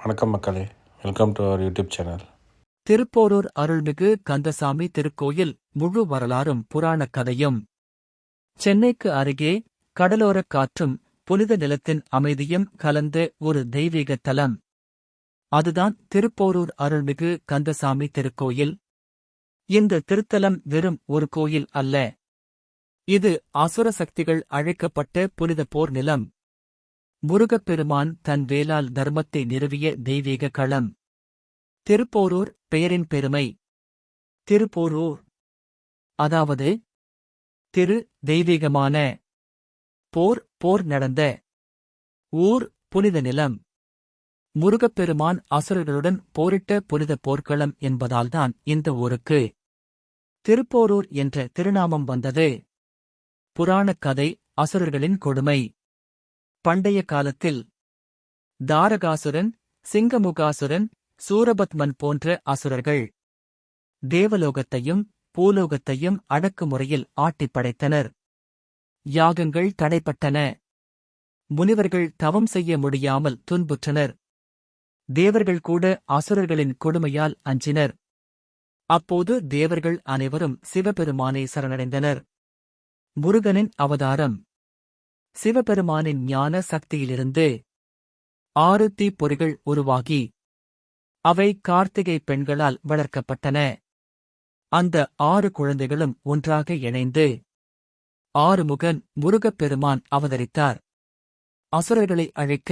வணக்கம் மக்களே. Welcome to our YouTube channel Thiruporur அருள்மிகு கந்தசாமி திருக்கோயில் முழு வரலாறும் புராணக் கதையும். சென்னைக்கு அருகே கடலோரக் காற்றும் புனித நிலத்தின் அமைதியும் கலந்த ஒரு தெய்வீக தலம். அதுதான் திருப்போரூர் அருள்மிகு கந்தசாமி திருக்கோயில். இந்த திருத்தலம் வெறும் ஒரு கோயில் அல்ல. இது அசுர சக்திகள் அழைக்கப்பட்ட புனித போர் நிலம். முருகப்பெருமான் தன் வேலால் தர்மத்தை நிறுவிய தெய்வீக களம். திருப்போரூர் பெயரின் பெருமை. திருப்போரூர். அதாவது திரு தெய்வீகமான போர் போர் நடந்த ஊர் புனித நிலம். முருகப்பெருமான் அசுரர்களுடன் போரிட்ட புனித போர்க்களம் என்பதால்தான் இந்த ஊருக்கு திருப்போரூர் என்ற திருநாமம் வந்தது. புராணக் கதை அசுரர்களின் கொடுமை. பண்டைய காலத்தில் தாரகாசுரன் சிங்கமுகாசுரன் சூரபத்மன் போன்ற அசுரர்கள் தேவலோகத்தையும் பூலோகத்தையும் அடக்குமுறையில் ஆட்டிப் படைத்தனர். யாகங்கள் தடைப்பட்டன. முனிவர்கள் தவம் செய்ய முடியாமல் துன்புற்றனர். தேவர்கள் கூட அசுரர்களின் கொடுமையால் அஞ்சினர். அப்போது தேவர்கள் அனைவரும் சிவபெருமானை சரணடைந்தனர். முருகனின் அவதாரம் சிவபெருமானின் ஞான சக்தியிலிருந்து ஆறு தீப்பொறிகள் உருவாகி அவை கார்த்திகை பெண்களால் வளர்க்கப்பட்டன. அந்த ஆறு குழந்தைகளும் ஒன்றாக இணைந்து ஆறுமுகன் முருகப்பெருமான் அவதரித்தார். அசுரர்களை அழைக்க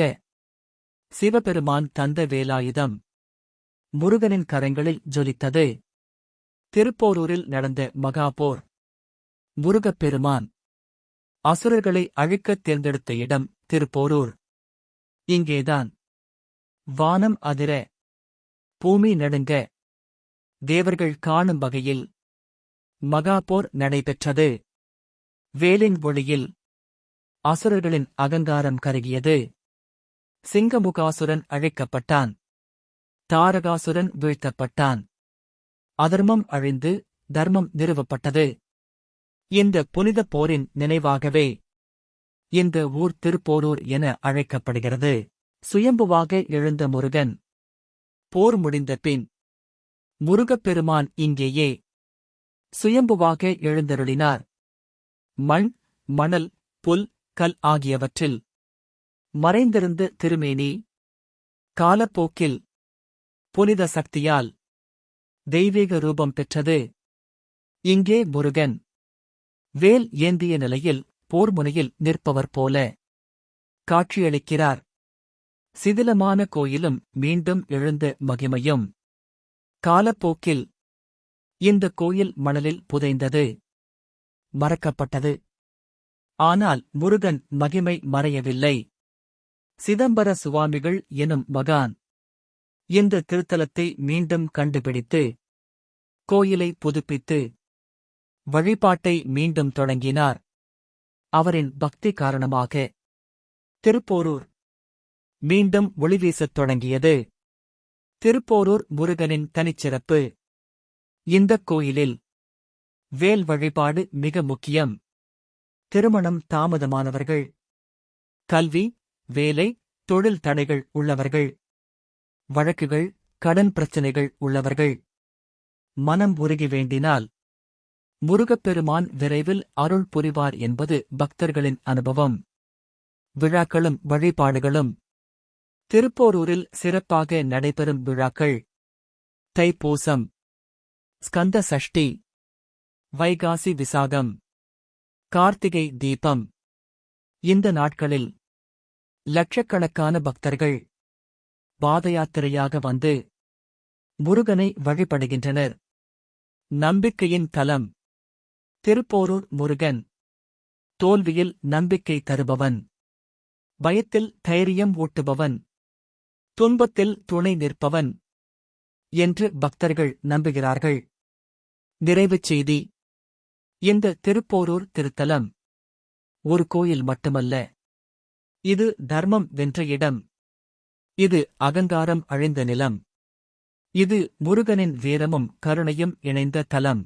சிவபெருமான் தந்த வேலாயுதம் முருகனின் கரங்களில் ஜொலித்தது. திருப்போரூரில் நடந்த மகாபோர் முருகப்பெருமான் அசுரர்களை அழிக்கத் தேர்ந்தெடுத்த இடம் திருப்போரூர். இங்கேதான் வானம் அதிர பூமி நடுங்க தேவர்கள் காணும் வகையில் மகாபோர் நடைபெற்றது. வேலின் ஒளியில் அசுரர்களின் அகங்காரம் கருகியது. சிங்கமுகாசுரன் அழைக்கப்பட்டான். தாரகாசுரன் வீழ்த்தப்பட்டான். அதர்மம் அழிந்து தர்மம் நிறுவப்பட்டது. இந்த புனித போரின் நினைவாகவே இந்த ஊர் திருப்போரூர் என அழைக்கப்படுகிறது. சுயம்புவாக எழுந்த முருகன். போர் முடிந்த பின் முருகப்பெருமான் இங்கேயே சுயம்புவாக எழுந்தருளினார். மண் மணல் புல் கல் ஆகியவற்றில் மறைந்திருந்த திருமேனி காலப்போக்கில் புனித சக்தியால் தெய்வீக ரூபம் பெற்றது. இங்கே முருகன் வேல் ஏந்திய நிலையில் போர்முனையில் நிற்பவர் போல காட்சியளிக்கிறார். சிதிலமான கோயிலும் மீண்டும் எழுந்த மகிமையும். காலப்போக்கில் இந்த கோயில் மணலில் புதைந்தது. மறக்கப்பட்டது. ஆனால் முருகன் மகிமை மறையவில்லை. சிதம்பர சுவாமிகள் எனும் மகான் இந்த திருத்தலத்தை மீண்டும் கண்டுபிடித்து கோயிலை புதுப்பித்து வழிபாட்டை மீண்டும் தொடங்கினார். அவரின் பக்தி காரணமாக திருப்போரூர் மீண்டும் ஒளிவீசத் தொடங்கியது. திருப்போரூர் முருகனின் தனிச்சிறப்பு. இந்தக் கோயிலில் வேல் வழிபாடு மிக முக்கியம். திருமணம் தாமதமானவர்கள் கல்வி வேலை தொழில் தடைகள் உள்ளவர்கள் வழக்குகள் கடன் பிரச்சினைகள் உள்ளவர்கள் மனம் உருகி வேண்டினால் முருகப்பெருமான் விரைவில் அருள் புரிவார் என்பது பக்தர்களின் அனுபவம். விழாக்களும் வழிபாடுகளும். திருப்போரூரில் சிறப்பாக நடைபெறும் விழாக்கள். தைப்பூசம். ஸ்கந்த சஷ்டி. வைகாசி விசாகம். கார்த்திகை தீபம். இந்த நாட்களில் லட்சக்கணக்கான பக்தர்கள் பாதயாத்திரையாக வந்து முருகனை வழிபடுகின்றனர். நம்பிக்கையின் தலம். திருப்போரூர் முருகன். தோல்வியில் நம்பிக்கை தருபவன். பயத்தில் தைரியம் ஊட்டுபவன். துன்பத்தில் துணை நிற்பவன். என்று பக்தர்கள் நம்புகிறார்கள். நிறைவுச் செய்தி. இந்த திருப்போரூர் திருத்தலம். ஒரு கோயில் மட்டுமல்ல. இது தர்மம் வென்ற இடம். இது அகங்காரம் அழிந்த நிலம். இது முருகனின் வீரமும் கருணையும் இணைந்த தலம்.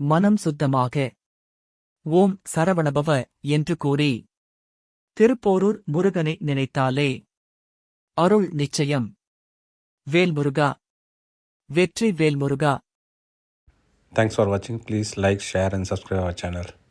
மனம் சுத்தமாக. ஓம் சரவணபவ என்று கூறி திருப்போரூர் முருகனை நினைத்தாலே. அருள் நிச்சயம். வேல்முருகா. வெற்றி வேல்முருகா. Thanks for watching. Please like, share, and subscribe our channel.